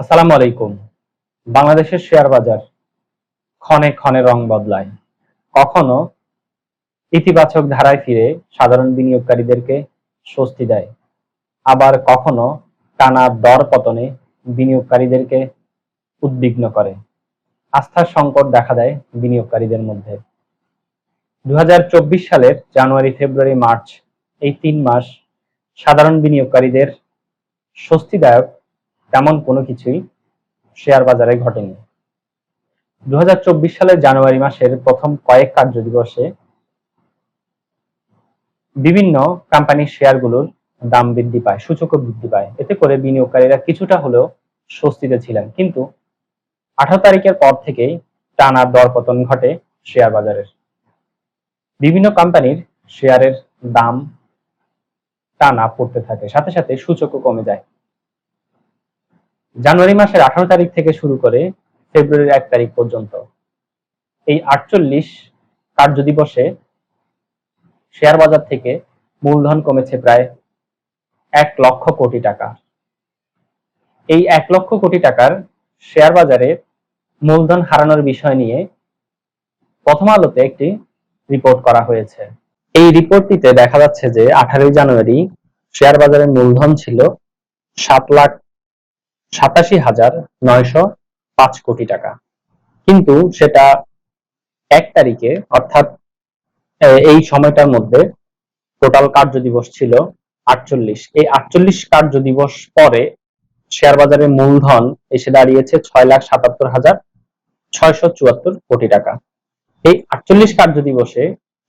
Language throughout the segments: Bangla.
আসসালামু আলাইকুম। বাংলাদেশের শেয়ার বাজার ক্ষণে ক্ষণে রং বদলায়। কখনো ইতিবাচক ধারায় ফিরে সাধারণ বিনিয়োগকারীদেরকে স্বস্তি দেয়। আবার কখনো টানা দর পতনে বিনিয়োগকারীদেরকে উদ্বিগ্ন করে। আস্থার সংকট দেখা দেয় বিনিয়োগকারীদের মধ্যে। দু হাজার চব্বিশ সালের জানুয়ারি, ফেব্রুয়ারি, মার্চ এই তিন মাস সাধারণ বিনিয়োগকারীদের স্বস্তিদায়ক তেমন কোনো কিছুই শেয়ার বাজারে ঘটেনি। দু সালের জানুয়ারি মাসের প্রথম কয়েক কার্য দিবসে বিভিন্ন কোম্পানির শেয়ারগুলোর দাম বৃদ্ধি পায়, সূচকও বৃদ্ধি পায়। এতে করে বিনিয়োগকারীরা কিছুটা হলেও স্বস্তিতে ছিলেন। কিন্তু আঠারো তারিখের পর থেকেই টানা দরপতন ঘটে শেয়ার বাজারের। বিভিন্ন কোম্পানির শেয়ারের দাম টানা পড়তে থাকে। সাথে সাথে সূচকও কমে যায়। জানুয়ারি মাসের আঠারো তারিখ থেকে শুরু করে ফেব্রুয়ারির এক তারিখ পর্যন্ত এই আটচল্লিশ কার্যদিবসে শেয়ার বাজার থেকে মূলধন কমেছে প্রায় এক লক্ষ কোটি টাকা। এই এক লক্ষ কোটি টাকার শেয়ার বাজারে মূলধন হারানোর বিষয় নিয়ে প্রথম আলোতে একটি রিপোর্ট করা হয়েছে। এই রিপোর্টটিতে দেখা যাচ্ছে যে আঠারোই জানুয়ারি শেয়ার বাজারের মূলধন ছিল সাত লাখ সাতাশি হাজার নয়শো পাঁচ কোটি টাকা। কিন্তু সেটা এক তারিখে, অর্থাৎ এই সময়টার মধ্যে টোটাল কার্য দিবস ছিল আটচল্লিশ। এই আটচল্লিশ কার্য দিবস পরে শেয়ার বাজারে মূলধন এসে দাঁড়িয়েছে ছয় লাখ সাতাত্তর হাজার ছয়শো চুয়াত্তর কোটি টাকা। এই আটচল্লিশ কার্য দিবসে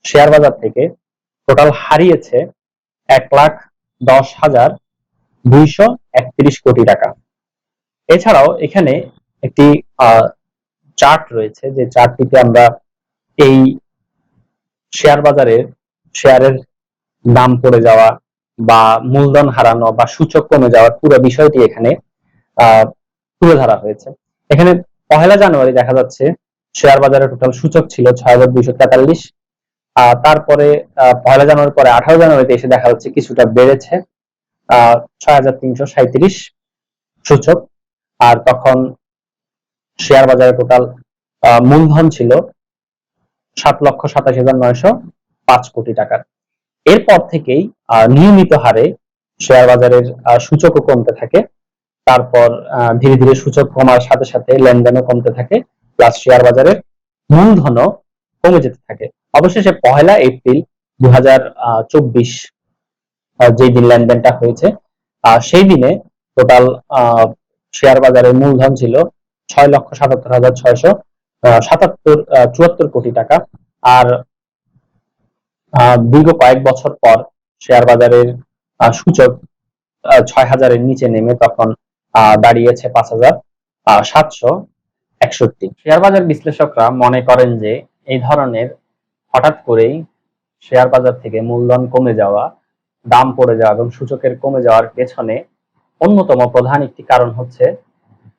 শেয়ার বাজার থেকে টোটাল হারিয়েছে এক লাখ দশ হাজার দুইশো একত্রিশ কোটি টাকা। এছাড়াও এখানে একটি চার্ট রয়েছে যে চার্টটিতে আমরা এই শেয়ার বাজারের শেয়ারের দাম পড়ে যাওয়া বা মূলধন হারানো বা সূচক কমে যাওয়ার পুরো বিষয়টি এখানে তুলে ধরা হয়েছে। এখানে পহেলা জানুয়ারি দেখা যাচ্ছে শেয়ার বাজারের টোটাল সূচক ছিল ছয় হাজার দুইশো তেতাল্লিশ। তারপরে আহ, পহেলা জানুয়ারির পরে আঠারো জানুয়ারিতে এসে দেখা যাচ্ছে কিছুটা বেড়েছে। ছয় হাজার তিনশো সাঁত্রিশ সূচক। আর তখন শেয়ার বাজারে টোটাল মূলধন ছিল সাত লক্ষ সাতাশ হাজার নয়শো পাঁচ কোটি টাকার। এরপর থেকেই আহ, নিয়মিত হারে শেয়ার বাজারের আহ, সূচকও কমতে থাকে। তারপর আহ, ধীরে ধীরে সূচক কমার সাথে সাথে লেনদেনও কমতে থাকে প্লাস শেয়ার বাজারের মূলধনও কমে যেতে থাকে। অবশেষে পহেলা এপ্রিল দু হাজার চব্বিশ যেই দিন লেনদেনটা হয়েছে আহ, সেই দিনে টোটাল শেয়ার বাজারের মূলধন ছিল ছয় লক্ষ সাতাত্তর হাজার ছয়শো সাতাত্তর চুয়াত্তর কোটি টাকা। আর দীর্ঘ কয়েক বছর পর শেয়ার বাজারের সূচক ছয় হাজারের নিচে নেমে তখন দাঁড়িয়েছে পাঁচ হাজার সাতশো একষট্টি। শেয়ার বাজার বিশ্লেষকরা মনে করেন যে এই ধরনের হঠাৎ করেই শেয়ার বাজার থেকে মূলধন কমে যাওয়া, দাম পড়ে যাওয়া এবং সূচকের কমে যাওয়ার পেছনে অন্যতম প্রধান একটি কারণ হচ্ছে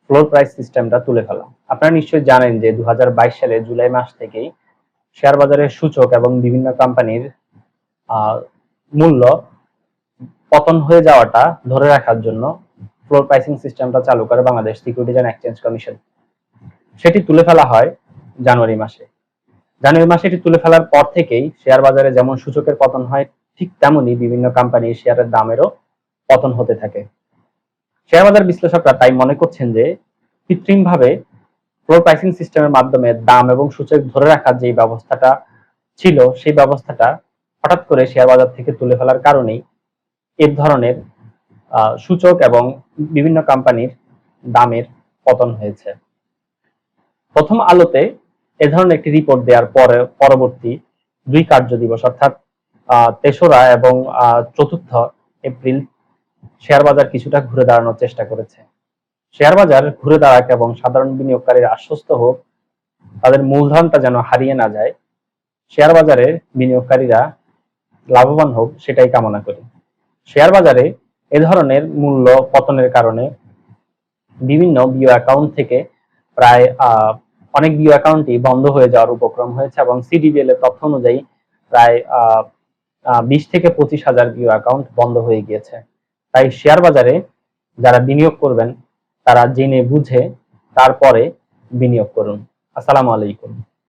ফ্লোর প্রাইস সিস্টেমটা তুলে ফেলা। আপনারা নিশ্চয়ই জানেন যে দু হাজার বাইশ সালে জুলাই মাস থেকেই শেয়ার বাজারের সূচক এবং বিভিন্ন কোম্পানির মূল্য পতন হয়ে যাওয়াটা ধরে রাখার জন্য ফ্লোর প্রাইসিং সিস্টেমটা চালু করে Bangladesh Securities and Exchange Commission সেটি তুলে ফেলা হয় জানুয়ারি মাসে। জানুয়ারি মাসে এটি তুলে ফেলার পর থেকেই শেয়ার বাজারে যেমন সূচকের পতন হয়, ঠিক তেমনই বিভিন্ন কোম্পানির শেয়ারের দামেরও পতন হতে থাকে। শেয়ার বাজার বিশ্লেষকরা তাই মনে করছেন যে কৃত্রিমভাবে ফ্লোর প্রাইসিং সিস্টেমের মাধ্যমে দাম এবং সূচক ধরে রাখার যে ব্যবস্থাটা ছিল, সেই ব্যবস্থাটা হঠাৎ করে শেয়ার বাজার থেকে তুলে ফেলার কারণেই এর ধরনের সূচক এবং বিভিন্ন কোম্পানির দামের পতন হয়েছে। প্রথম আলোতে এ ধরনের একটি রিপোর্ট দেওয়ার পরে পরবর্তী দুই কার্য দিবস অর্থাৎ তেসরা এবং চতুর্থ এপ্রিল শেয়ার বাজার কিছুটা ঘুরে দাঁড়ানোর চেষ্টা করেছে। শেয়ার বাজার ঘুরে দাঁড়াক এবং সাধারণ বিনিয়োগকারীরা আশ্বস্ত হোক, তাদের মূলধনটা যেন হারিয়ে না যায়, শেয়ার বাজারে বিনিয়োগকারীরা লাভবান হোক, সেটাই কামনা করি। শেয়ার বাজারে এ ধরনের মূল্য পতনের কারণে বিভিন্ন বিও অ্যাকাউন্ট থেকে প্রায় অনেক বিও অ্যাকাউন্টই বন্ধ হয়ে যাওয়ার উপক্রম হয়েছে এবং সিডিবিএল এর তথ্য অনুযায়ী প্রায় বিশ থেকে পঁচিশ হাজার বিও অ্যাকাউন্ট বন্ধ হয়ে গিয়েছে। তাই শেয়ার বাজারে যারা বিনিয়োগ করবেন তারা জেনে বুঝে তারপরে বিনিয়োগ করুন। আসসালামু আলাইকুম।